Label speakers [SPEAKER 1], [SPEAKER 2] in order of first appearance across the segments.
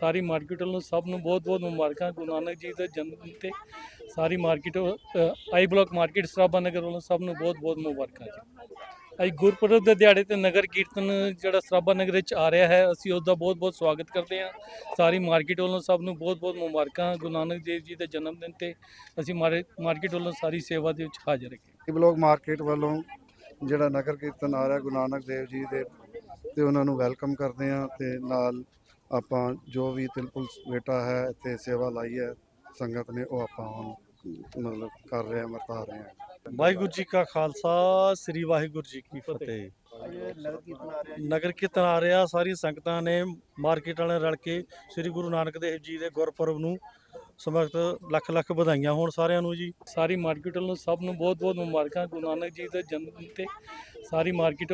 [SPEAKER 1] ਸਾਰੀ market ਵੱਲੋਂ ਸਭ ਨੂੰ ਬਹੁਤ-ਬਹੁਤ ਮੁਬਾਰਕਾਂ, ਗੁਰੂ ਨਾਨਕ ਜੀ ਦੇ ਜਨਮ ਦਿਨ ਤੇ ਸਾਰੀ market I block market Sarabha Nagar ਵੱਲੋਂ ਸਭ ਨੂੰ ਬਹੁਤ-ਬਹੁਤ ਮੁਬਾਰਕਾਂ ਜੀ। ਅੱਜ ਗੁਰਪੁਰਬ ਦੇ ਦਿਹਾੜੇ ਤੇ ਨਗਰ ਕੀਰਤਨ ਜਿਹੜਾ ਸਰਾਭਾ ਨਗਰ ਵਿੱਚ ਆ ਰਿਹਾ ਹੈ, ਅਸੀਂ ਉਸ ਦਾ ਬਹੁਤ-ਬਹੁਤ ਸਵਾਗਤ ਕਰਦੇ ਹਾਂ। ਸਾਰੀ ਮਾਰਕੀਟ ਵੱਲੋਂ ਸਭ ਨੂੰ ਬਹੁਤ-ਬਹੁਤ ਮੁਬਾਰਕਾਂ, ਗੁਰੂ ਨਾਨਕ ਦੇਵ ਜੀ ਦੇ ਜਨਮ ਦਿਨ ਤੇ ਅਸੀਂ ਮਾਰੇ, ਮਾਰਕੀਟ ਵੱਲੋਂ ਸਾਰੀ ਸੇਵਾ ਦੇ ਵਿੱਚ ਹਾਜ਼ਰ ਹਾਂ।
[SPEAKER 2] ਬਲੋਕ ਮਾਰਕੀਟ ਵੱਲੋਂ ਜਿਹੜਾ ਨਗਰ ਕੀਰਤਨ ਆ ਰਿਹਾ, ਗੁਰੂ ਨਾਨਕ ਦੇਵ ਜੀ ਦੇ, ਤੇ ਉਹਨਾਂ ਨੂੰ ਵੈਲਕਮ ਕਰਦੇ ਆ ਤੇ ਨਾਲ ਆਪਾਂ ਜੋ ਵੀ ਤਿਲਪੁਲ ਬੇਟਾ ਹੈ ਇੱਥੇ ਸੇਵਾ ਲਾਈ ਹੈ ਸੰਗਤ ਨੇ ਉਹ ਆਪਾਂ ਹੁਣ ਮਤਲਬ ਕਰ ਰਹੇ ਆ ਵਰਤਾ ਰਹੇ ਆ
[SPEAKER 3] ਵਾਹਿਗੁਰੂ ਜੀ ਕਾ ਖਾਲਸਾ ਸ੍ਰੀ ਵਾਹਿਗੁਰੂ ਜੀ ਕੀ ਫਤਿਹ। ਨਗਰ ਕੀਰਤਨ ਆ ਰਿਹਾ ਸਾਰੀ ਸੰਗਤਾਂ ਨੇ ਮਾਰਕੀਟ ਵਾਲਿਆਂ ਰਲ ਕੇ ਸ੍ਰੀ ਗੁਰੂ ਨਾਨਕ ਦੇਵ ਜੀ ਦੇ ਗੁਰਪੁਰਬ ਨੂੰ ਸਮਰਥ ਲੱਖ ਲੱਖ ਵਧਾਈਆਂ ਹੋਣ ਸਾਰਿਆਂ ਨੂੰ ਜੀ।
[SPEAKER 1] ਸਾਰੀ ਮਾਰਕੀਟ ਵੱਲੋਂ ਸਭ ਨੂੰ ਬਹੁਤ-ਬਹੁਤ ਮੁਬਾਰਕਾਂ ਗੁਰੂ ਨਾਨਕ ਜੀ ਦੇ ਜਨਮ ਦਿਨ ਤੇ ਸਾਰੀ market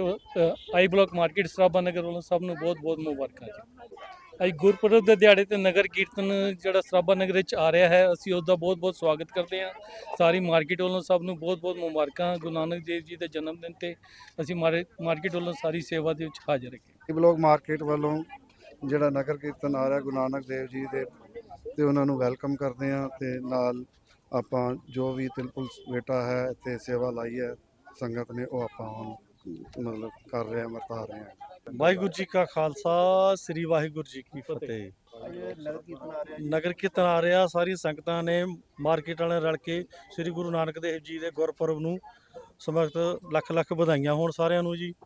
[SPEAKER 1] I block market Sarabha Nagar ਵੱਲੋਂ ਸਭ ਨੂੰ ਬਹੁਤ-ਬਹੁਤ ਮੁਬਾਰਕਾਂ ਜੀ। ਅੱਜ ਗੁਰਪੁਰਬ ਦੇ ਦਿਹਾੜੇ ਤੇ ਨਗਰ ਕੀਰਤਨ ਜਿਹੜਾ ਸਰਾਭਾ ਨਗਰ ਵਿੱਚ ਆ ਰਿਹਾ ਹੈ, ਅਸੀਂ ਉਸ ਦਾ ਬਹੁਤ-ਬਹੁਤ ਸਵਾਗਤ ਕਰਦੇ ਹਾਂ। ਸਾਰੀ ਮਾਰਕੀਟ ਵੱਲੋਂ ਸਭ ਨੂੰ ਬਹੁਤ-ਬਹੁਤ ਮੁਬਾਰਕਾਂ, ਗੁਰੂ ਨਾਨਕ ਦੇਵ ਜੀ ਦੇ ਜਨਮ ਦਿਨ ਤੇ ਅਸੀਂ ਮਾਰੇ, ਮਾਰਕੀਟ ਵੱਲੋਂ ਸਾਰੀ ਸੇਵਾ ਦੇ ਵਿੱਚ ਹਾਜ਼ਰ ਹਾਂ।
[SPEAKER 2] ਬਲੋਕ ਮਾਰਕੀਟ ਵੱਲੋਂ ਜਿਹੜਾ ਨਗਰ ਕੀਰਤਨ ਆ ਰਿਹਾ, ਗੁਰੂ ਨਾਨਕ ਦੇਵ ਜੀ ਦੇ, ਤੇ ਉਹਨਾਂ ਨੂੰ ਵੈਲਕਮ ਕਰਦੇ ਹਾਂ ਤੇ ਨਾਲ ਆਪਾਂ ਜੋ ਵੀ ਤਿਲਪੁਲ ਬੇਟਾ ਹੈ, ਇੱਥੇ ਸੇਵਾ ਲਾਈ ਹੈ, ਸੰਗਤ ਨੇ ਉਹ ਆਪਾਂ ਹੁਣ ਮਤਲਬ ਕਰ ਰਹੇ ਆ ਵਰਤਾ ਰਹੇ ਆ
[SPEAKER 3] ਵਾਹਿਗੁਰੂ ਜੀ ਕਾ ਖਾਲਸਾ ਸ੍ਰੀ ਵਾਹਿਗੁਰੂ ਜੀ ਕੀ ਫਤਿਹ। ਨਗਰ ਕੀਰਤਨ ਆ ਰਿਹਾ ਸਾਰੀ ਸੰਗਤਾਂ ਨੇ ਮਾਰਕੀਟ ਵਾਲਿਆਂ ਰਲ ਕੇ ਸ੍ਰੀ ਗੁਰੂ ਨਾਨਕ ਦੇਵ ਜੀ ਦੇ ਗੁਰਪੁਰਬ ਨੂੰ ਸਮਰਥ ਲੱਖ ਲੱਖ ਵਧਾਈਆਂ ਹੋਣ ਸਾਰਿਆਂ ਨੂੰ ਜੀ।